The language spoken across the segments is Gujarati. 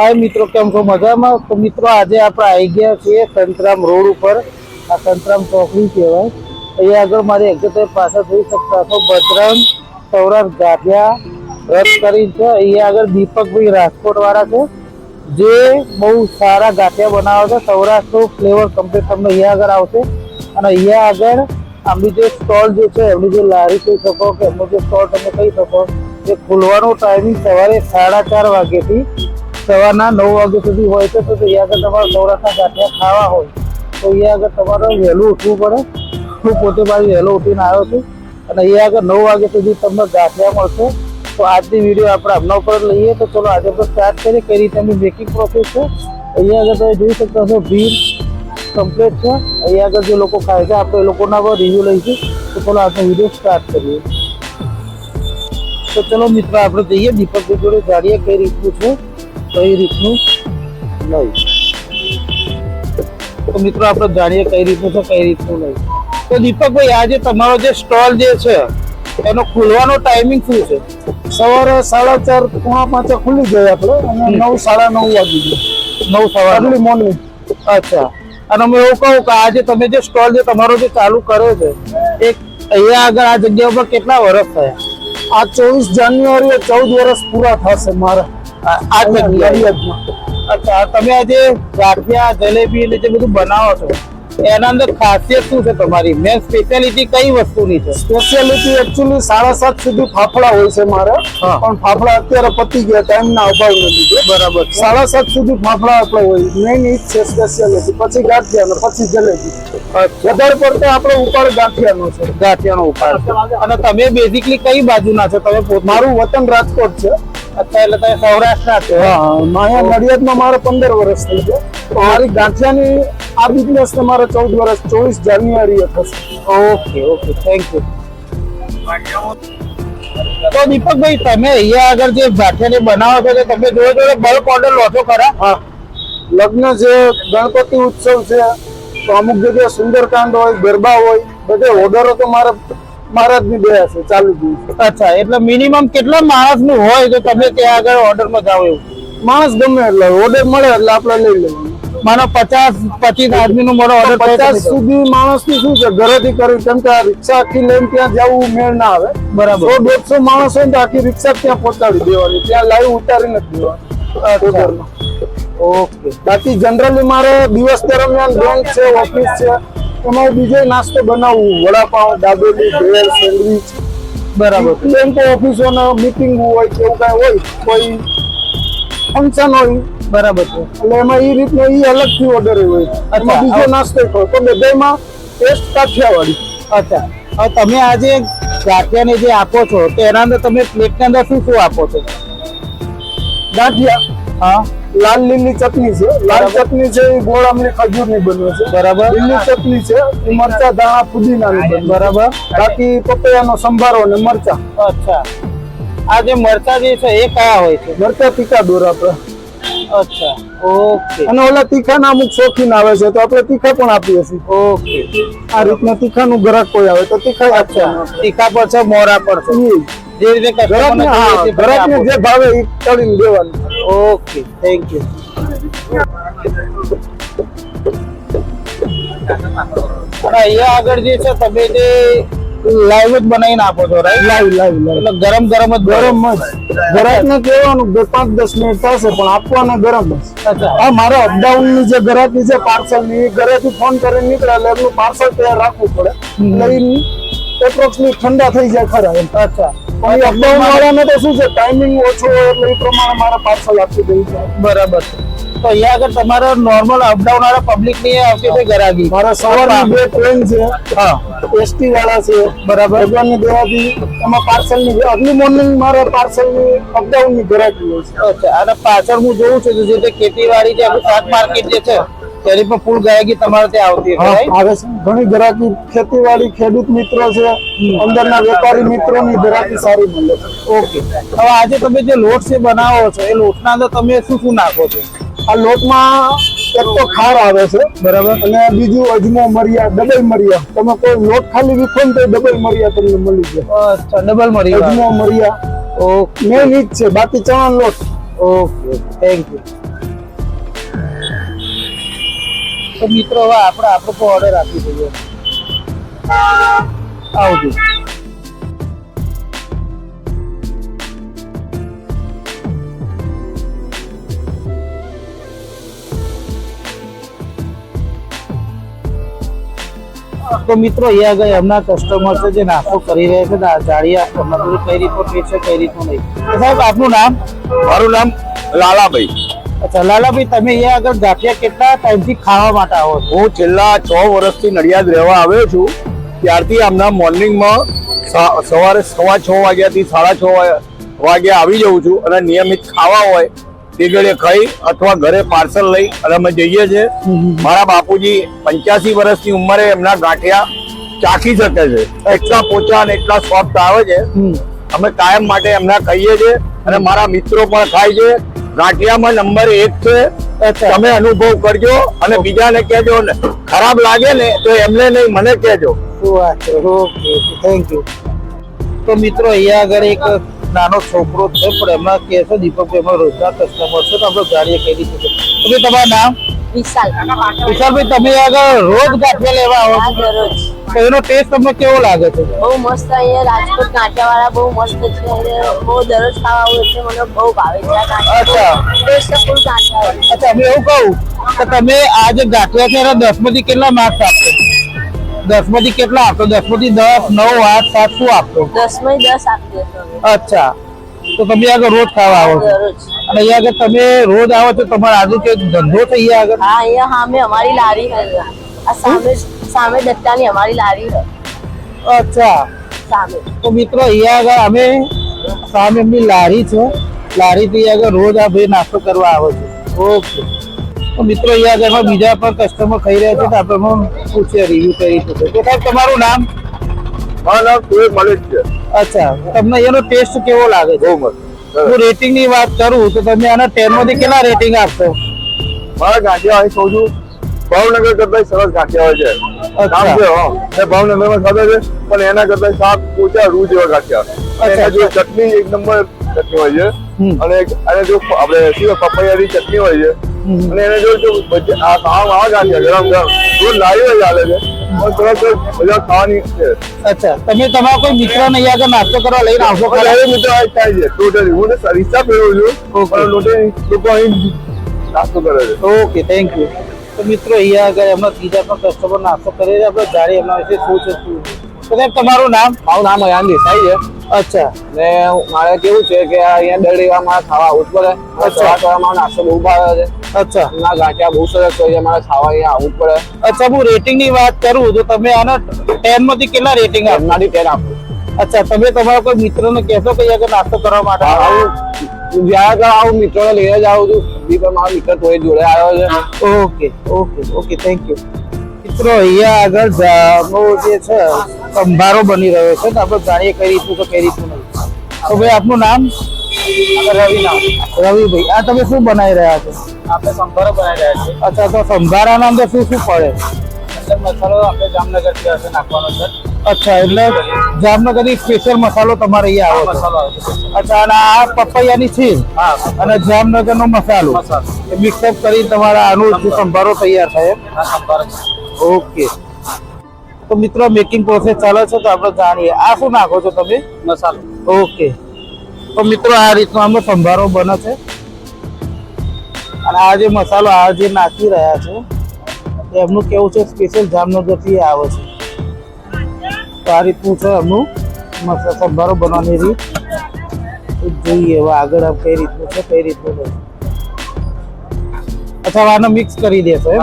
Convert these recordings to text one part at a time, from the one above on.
હાય મિત્રો, કેમ છો? મજામાં? તો મિત્રો, આજે આપણે આવી ગયા છીએ સંતરામ રોડ ઉપર. આ સંતરામ ચોકડી કહેવાય. અહીંયા આગળ મારી એક્ઝેક્ટ પાછળ જોઈ શકતા છો બજરંગ સૌરાષ્ટ્ર ગાંઠિયા રદ કરી છે. અહીંયા આગળ દીપકભાઈ રાજકોટવાળા છે. જે બહુ સારા ગાંઠિયા બનાવે છે. સૌરાષ્ટ્રનું ફ્લેવર કમ્પ્લીટ તમને અહીંયા આગળ આવશે. અને અહીંયા આગળ આમની જે સ્ટોલ જે છે, એમની જે લારી કહી શકો કે એમનો જે સ્ટોલ તમે કહી શકો. એ ખુલવાનો ટાઈમિંગ સવારે સાડા ચાર વાગ્યાથી સવારના નવ વાગ્યા સુધી હોય છે, તો અહીંયા આગળ તમારે સૌરાષ્ટ્રના ગાંઠિયા ખાવા હોય. તો અહીંયા આગળ તમારે વહેલું ઉઠવું પડે. હું પોતે મારી વહેલો ઉઠીને આવ્યો છું. અને અહીંયા આગળ નવ વાગ્યા સુધી તમને ગાંઠિયા મળશે. તો આજની વીડિયો આપણે હમણાં ઉપર જ લઈએ. તો ચલો આજે આપણે સ્ટાર્ટ કરીએ. કઈ રીતે એમની મેકિંગ પ્રોસેસ છે. અહીંયા આગળ તમે જોઈ શકતા છો ભીમ કમ્પ્લીટ છે. અહીંયા આગળ જે લોકો ખાય છે, આપણે એ લોકોના પર રિવ્યુ લઈશું. તો ચલો આજનો વીડિયો સ્ટાર્ટ કરીએ. તો ચલો મિત્રો, આપણે જઈએ. દીપકભાઈ જોડે જાણીએ કઈ રીતનું છે? કઈ રીતનું? નહીં. તો મિત્રો આપણે જાણીએ કઈ રીતનું છે કઈ રીતનું નહીં. તો દીપકભાઈ આજે તમારો જે સ્ટોલ જે છે એનો ખુલવાનો ટાઈમિંગ શું છે? સવારે સાડા ચાર પોણા પાંચે ખુલી જાય આપણે અને નવ સાડા નવ વાગી જાય નવ સવાર અર્લી મોર્નિંગ અચ્છા. અને અમે એવું કહું કે આજે તમે જે સ્ટોલ જે તમારો જે ચાલુ કર્યો છે એક અહીંયા આગળ આ જગ્યા ઉપર કેટલા વર્ષ થયા? આ ચોવીસ જાન્યુઆરીએ ચૌદ વર્ષ પૂરા થશે મારા. આ આ અચ્છા તમે આજે ગાંઠિયા જલેબી ને જે બધું બનાવો છો એના અંદર ખાસિયત શું છે તમારી? મેન સ્પેશિયાલિટી કઈ વસ્તુની છે? સ્પેશિયાલિટી એકચ્યુઅલી સાડા સાત સુધી ફાફડા હોય છે મારે પણ ફાફડા અત્યારે પતી ગયા ટાઈમના અભાવ નથી બરાબર સાડા સાત સુધી ફાફડા આપણે હોય. મેઇન ઈ છે સ્પેશિયાલિટી પછી ગાંઠિયા પછી જલેબી. વધારે પડતો આપણે ઉપાડ ગાંઠિયાનો છે. ગાંઠિયાનો ઉપાડ છે. અને તમે બેઝિકલી કઈ બાજુના છો? તમે મારું વતન રાજકોટ છે. એટલે તમે સૌરાષ્ટ્રના છો. અહીંયા નડિયાદમાં મારે પંદર વર્ષ થઈ છે તો મારી ગાંઠિયાની આ બિઝનેસ ને મારે ચૌદ વર્ષ ચોવીસ જાન્યુઆરીએ થશે. ઓકે ઓકે થેન્ક યુ તો દીપકભાઈ તમે અહીંયા આગળ જે ગાંઠિયાને બનાવો છો તો તમે જોડે જોડે બલ્ક ઓર્ડર લો છો ખરા? હા. લગ્ન છે ગણપતિ ઉત્સવ છે તો અમુક જગ્યાએ સુંદરકાંડ હોય ગરબા હોય બધે ઓર્ડરો તો મારે મહારાજની દયા છે ચાલુ છે. અચ્છા એટલે મિનિમમ કેટલા માણસનું હોય તો તમે ત્યાં આગળ ઓર્ડરમાં જાઓ એવું? માણસ ગમે એટલે ઓર્ડર મળે એટલે આપણે લઈ લેવાનું. માનો પચાસ પચીસ આદમી નો મારો ઓર્ડર પચાસ સુધી માણસની શું છે? ઘરેથી કરી કેમ કે આ રિક્ષા આખી લઈને ત્યાં જવું મેળ ના આવે. બરાબર. સો દોઢસો માણસ હોય તો આખી રિક્ષા ત્યાં પહોંચાડી દેવાની. ત્યાં લાઈવ ઉતારી નથી દેવાની. ઓકે. બાકી જનરલી મારે દિવસ દરમિયાન બેંક છે ઓફિસ છે. એમાં હું બીજો નાસ્તો બનાવવું વડાપાઉં દાબેલી ભેળ સેન્ડવીચ. બરાબર. બેંક ઓફિસો મીટિંગ હોય કે એવું કાંઈ હોય કોઈ ફંક્શન હોય. બરાબર છે. એટલે એમાં એ રીતનો એ અલગથી ઓર્ડર હોય. એમાં બીજો નાસ્તો ખો તો બધામાં ટેસ્ટ કાઠિયાવાડી. અચ્છા. હવે તમે આજે ગાંઠિયાને જે આપો છો તો એના અંદર તમે પ્લેટની અંદર શું શું આપો છો? ગાંઠિયા હા. લાલ લીલી ચટણી છે. લાલ ચટણી છે એ ગોળ આમલી ખજૂરની બને છે. બરાબર. લીલી ચટણી છે એ મરચા ધાણા પુદીનાની બને બરાબર. બાકી પપૈયાનો સંભારો ને મરચા. અચ્છા. આ જે મરચા જે છે એ કયા હોય છે? મરચા તીખા દોર આપણે અચ્છા. ઓકે. અને ઓલા તીખાના અમુક શોખીન આવે છે તો આપણે તીખા પણ આપીએ છીએ. ઓકે. આ રીતના તીખાનું ગ્રાહક કોઈ આવે તો તીખા અચ્છા. તીખા પર છે મોરા પર છે. જે રીતે ગ્રાહકને કસ્ટમરને હા જોઈએ છે તમે ગ્રાહકને આપો. જે ભાવે એ તળીને દેવાનું. ઓકે થેન્ક યુ અહીંયા આગળ જે છે તમે જે લાઈવ જ બનાવીને આપો છો રાઈટ લાઈવ એટલે ગરમ ગરમ જ ગરમ જ. ગ્રાહકને કહેવાનું બે પાંચ દસ મિનિટ થશે પણ આપવાના ગરમ જ. આ મારે અપડાઉનની જે ગ્રાહકી છે પાર્સલની ઘરેથી ફોન કરીને નીકળે એટલે એમનું પાર્સલ તૈયાર રાખવું પડે. એટલે એપ્રોક્સલી ઠંડા થઈ જાય ખરા એમ. અચ્છા. પણ અપડાઉન વાળાને તો શું છે? ટાઈમિંગ ઓછો હોય એટલે એ પ્રમાણે મારે પાર્સલ આપી દેવું છે. બરાબર. તો અહીંયા આગળ તમારા નોર્મલ અપડાઉન વાળા પબ્લિકની આવતી છે ગરાગી મારા સવારની બે ટ્રેન છે હા. એસટી વાળા છે બરાબર. ભગવાનની દેવાથી એમાં પાર્સલની અર્લી મોર્નિંગ મારે પાર્સલની અપડાઉનની ગ્રાહકી હોય છે. અને પાછળ હું જોઉં છું જે ખેતીવાડી જે આપણું શાક માર્કેટ જે છે તેની પણ ફૂલ ગાયકી તમારે ત્યાં આવતી આવે છે. ઘણી ગ્રાહકી ખેતીવાડી ખેડૂત મિત્રો છે અંદરના વેપારી મિત્રોની ગ્રાહકી સારી મળે છે. ઓકે. હવે આજે તમે જે લોટ છે બનાવો છો એ લોટના અંદર તમે શું શું નાખો છો? આ લોટમાં એક તો ખાર આવે છે બરાબર. અને બીજું અજમો મરિયા ડબલ મરિયા. તમે કોઈ લોટ ખાલી વિખો ને તો ડબલ મરિયા તમને મળી જાય. અચ્છા ડબલ મરિયા. અજમો મરિયા. ઓકે. મેન ઈ છે બાકી ચણા લોટ. ઓકે થેન્ક યુ તો મિત્રો, હવે આપણે આપણો ઓર્ડર આપી દઈએ. આવજો. તો મિત્રો, અહીંયા આગળ એમના કસ્ટમર છે જે નાસ્તો કરી રહ્યા છે જાળિયા મજૂર કઈ રીતનું ટેસ્ટ છે, કઈ રીતનું નહીં. સાહેબ, આપનું નામ? મારું નામ લાલાભાઈ. અચ્છા લાલાભાઈ તમે અહીંયા આગળ ગાંઠિયા કેટલા ટાઈમથી ખાવા માટે આવો છો? હું છેલ્લા છ વર્ષથી નડિયાદ રહેવા આવ્યો છું. ત્યારથી આમના મોર્નિંગમાં સવારે સવા છ વાગ્યાથી સાડા છ વાગ્યા વાગે આવી જાઉં છું અને નિયમિત ખાવા હોય તે ઘડે ખાઈ અથવા ઘરે પાર્સલ લઈ અને અમે જઈએ છીએ. મારા બાપુજી પંચ્યાસી વર્ષની ઉંમરે એમના ગાંઠિયા ચાખી શકે છે. એટલા પોચા અને એટલા સોફ્ટ આવે છે. અમે કાયમ માટે એમના ખાઈએ છીએ અને મારા મિત્રો પણ ખાય છે. ગાંઠિયામાં નંબર એક છે. તમે અનુભવ કરજો અને બીજાને કહેજો ને ખરાબ લાગે ને તો એમને નહીં મને કહેજો. શું વાત છે? ઓકે થેન્ક યુ તો મિત્રો અહીંયા આગળ એક નાનો છોકરો છે પણ એમના કે છે દીપક એમાં રોજના કસ્ટમર છે તો આપણે ગાડીએ કઈ રીતે છે તો તમારું નામ? વિશાલ વિશાલભાઈ તમે આગળ રોજ ગાંઠિયા લેવા આવો છો? તો એનો ટેસ્ટ તમને કેવો લાગે છે? બહુ મસ્ત અહીંયા રાજકોટ કાંઠાવાળા બહુ મસ્ત છે બહુ દરરોજ ખાવા આવું એટલે મને બહુ ભાવે છે અચ્છા. ટેસ્ટ ફૂલ કાંઠાવાળી અચ્છા અમે એવું કહું કે તમે આ જે ગાંઠિયા છે એના દસમાંથી કેટલા માર્ક્સ આપશો? દસમાંથી કેટલા આપશો? દસમાંથી દસ નવ આઠ સાત શું આપશો? દસમાં દસ આપી દેતો અમે. અચ્છા. તો તમે આગળ રોજ ખાવા આવો છો? અને અહીંયા આગળ તમે રોજ આવો છો? તમારા આજુ કે ધંધો થઈ અહીંયા આગળ? હા અહીંયા સામે અમારી લારી છે આ સામે સામે દત્તાની અમારી લારી છે અચ્છા. સામે. તો મિત્રો અહીંયા આગળ અમે સામે એમની લારી છે. લારીથી આગળ રોજ આ ભાઈ નાસ્તો કરવા આવે છે. ઓકે. તો મિત્રો અહીંયા આગળ એમાં બીજા પણ કસ્ટમર ખાઈ રહ્યા છે તો આપણે પૂછીએ રિવ્યુ કરી શકો તો સાહેબ તમારું નામ? મારું નામ સુરેશ મલિક છે. અચ્છા. તમને એનો ટેસ્ટ કેવો લાગે છે? બહુ મસ્ત. હું રેટિંગની વાત કરું તો તમે આના ટેનમાંથી કેટલા રેટિંગ આપશો? મારા અહીં કહું છું ભાવનગર કરતા સરસ ગાંઠિયા હોય છે. એ ભાવનગર મેં ખાધા છે પણ એના કરતા શાક પોચા રૂ જેવા ગાંઠિયા. એના જો ચટણી એક નંબર ચટણી હોય છે. અને અને જો આપણે શું પપૈયાની ચટણી હોય છે. અને એને જો જો આ કામ આ ગાંઠિયા ગરમ ગરમ. રોજ લાવી ચાલે છે ખાવાની છે. અચ્છા. તમે તમારા કોઈ મિત્ર ને આગળ નાસ્તો કરવા લઈને આવશો મિત્રો થાય છે. ટોટલી હું રિક્ષા ફેરવું છું લોકો અહીં નાસ્તો કરે છે. ઓકે થેન્ક યુ તો મિત્રો અહીંયા આગળ એમના ત્રીજા પણ કસ્ટમર નાસ્તો કરી રહ્યા આપણે જાણી એમના વિશે શું છે શું તો સાહેબ તમારું નામ? મારું નામ અયાન દેસાઈ છે. અચ્છા. ને મારે કેવું છે કે અહીંયા દર રવિવાર મારે ખાવા આવવું જ પડે. અચ્છા. સવારમાં નાસ્તો બહુ ભાવે છે. અચ્છા. ના ગાંઠિયા બહુ સરસ હોય છે. મારે ખાવા અહીંયા આવવું પડે. અચ્છા હું રેટિંગની વાત કરું તો તમે આના ટેનમાંથી કેટલા રેટિંગ આપનારી ટેન આપો. અચ્છા તમે તમારા કોઈ મિત્રને કહેશો કે અહીંયા નાસ્તો કરવા માટે? આવું. જ્યારે તો આવું મિત્રોને લઈને જ આવું છું. બી પણ મારો મિત્ર કોઈ જોડે આવ્યો છે. Okay okay okay thank you મિત્રો અહીંયા આગળ જામો જે છે સંભારો બની રહ્યો છે તો આપણે જાણીએ કઈ રીતનું તો કઈ રીતનું નહીં તો ભાઈ આપનું નામ? રવિ નામ. રવિભાઈ આ તમે શું બનાવી રહ્યા છો? આપણે સંભારો બનાવી રહ્યા છીએ. અચ્છા તો સંભારાના અંદર શું શું પડે મસાલો આપણે જામનગરથી નાખવાનો છે. અચ્છા એટલે જામનગરની સ્પેશિયલ મસાલો તમારે અહીંયા આવે અચ્છા અને આ પપૈયાની છીણ અને જામનગરનો મસાલો. મસાલો. મિક્સઅપ કરી તમારા આનું સંભારો તૈયાર થાય ઓકે. તો મિત્રો મેકિંગ પ્રોસેસ ચાલે છે તો આપણે જાણીએ. આ શું નાખો છો તમે? મસાલો. ઓકે. તો મિત્રો આ રીતનો આમનો સંભારો બને છે. અને આ જે મસાલો આ જે નાખી રહ્યા છે એમનું કેવું છે? સ્પેશિયલ જામનગરથી આવે છે. તો છે એમનું મસ્ત સંભારો બનવાની રીત. જોઈએ હવે આગળ કઈ રીતનું છે, કઈ રીતનું અચ્છા આને મિક્સ કરી દેશો એમ?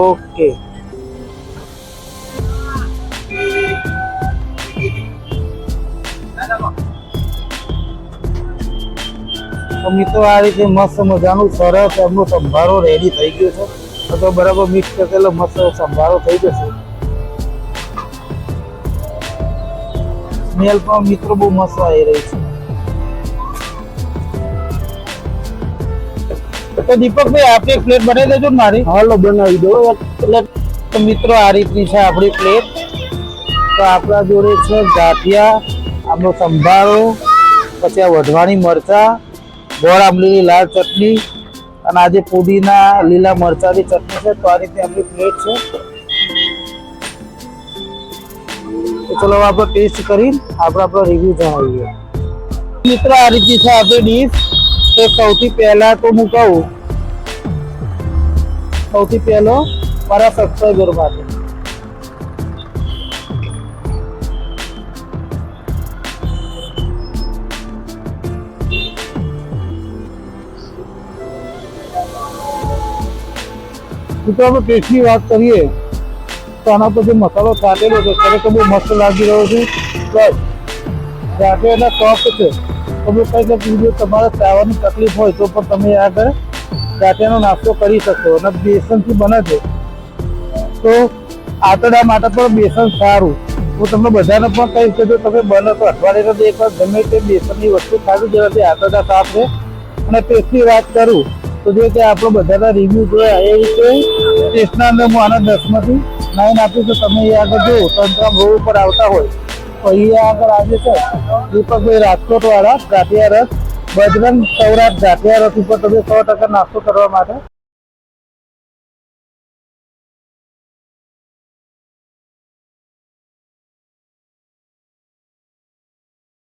ઓકે. મિત્રો, આ રીતે મસ્ત મજાનું સરસ એમનો સંભારો રેડી થઈ ગયો છે. તો બરાબર મિક્સ કરેલો મસ્ત સંભારો થઈ જશે. સ્મેલ પણ મિત્રો બહુ મસ્ત આવી રહી છે. તો દીપકભાઈ આપ એક પ્લેટ બનાવી દેજો ને મારી. હાલો બનાવી દો. એટલે તો મિત્રો આ રીતની છે આપણી પ્લેટ તો આપણા જોડે છે ગાંઠિયા આમનો સંભારો પછી આ વઢવાણી મરચા ગોળ આંબલીની લાલ ચટણી અને આજે પુદીના લીલા મરચાની ચટણી છે. તો આ રીતે આપણી પ્લેટ છે. તો ચલો આપણે ટેસ્ટ કરી આપણે આપણો રિવ્યુ જણાવીએ. મિત્રો આ રીતે છે આપણી ડીશ તો સૌથી પહેલા તો હું કહું, સૌથી પહેલો મારા સબસ્ક્રાઈબર માટે. મિત્રો, આપણે ટેસ્ટની વાત કરીએ. તો આના પર જે મસાલો છાંટેલો છે, ખરેખર બહુ મસ્ત લાગી રહ્યો છે. પ્લસ ગાંઠિયાના કફ છે. તમે કંઈક વીડિયો તમારે ચાવવાની તકલીફ હોય તો પણ તમે આગળ ગાંઠિયાનો નાસ્તો કરી શકશો અને બેસનથી બને છે તો આંતરડા માટે પણ બેસન સારું. હું તમને બધાને પણ કહીશ કે જો તમે બને તો અઠવાડિયે તો એકવાર ગમે તે બેસનની વસ્તુ ખાવી જેનાથી આંતરડા સાફ રહે. અને ટેસ્ટની વાત કરું તો જે કે આપણે બધાના રિવ્યુ જોયા, એ રીતે ટેસ્ટના અંદર હું આના દસમાંથી નાઇન આપીશ તમે એ આગળ જો તંત્રામ રોડ ઉપર આવતા હોય. તો અહીંયા આગળ આજે છે, દીપકભાઈ રાજકોટ વાળા ગાંઠિયા રસ બજરંગ સૌરાષ્ટ્ર, ગાંઠિયા રસ ઉપર તમે સો ટકા નાસ્તો કરવા માટે